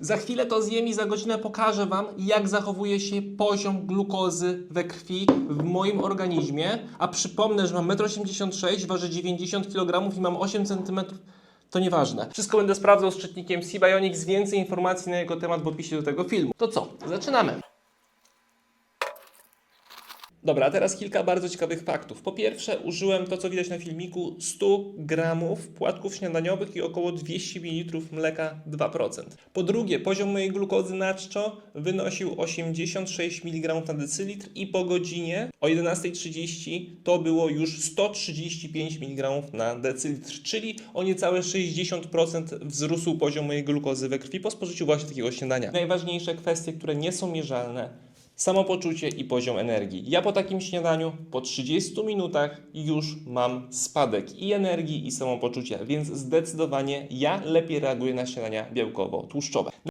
Za chwilę to zjem i za godzinę pokażę Wam, jak zachowuje się poziom glukozy we krwi w moim organizmie. A przypomnę, że mam 1,86 m, ważę 90 kg i mam 8 cm. To nieważne. Wszystko będę sprawdzał z czytnikiem C-Bionics. Więcej informacji na jego temat w opisie do tego filmu. To co? Zaczynamy! Dobra, a teraz kilka bardzo ciekawych faktów. Po pierwsze, użyłem to, co widać na filmiku, 100 gramów płatków śniadaniowych i około 200 ml mleka 2%. Po drugie, poziom mojej glukozy na czczo wynosił 86 mg na decylitr i po godzinie o 11.30 to było już 135 mg na decylitr, czyli o niecałe 60% wzrósł poziom mojej glukozy we krwi po spożyciu właśnie takiego śniadania. Najważniejsze kwestie, które nie są mierzalne, samopoczucie i poziom energii. Ja po takim śniadaniu, po 30 minutach już mam spadek i energii, i samopoczucia, więc zdecydowanie ja lepiej reaguję na śniadania białkowo-tłuszczowe.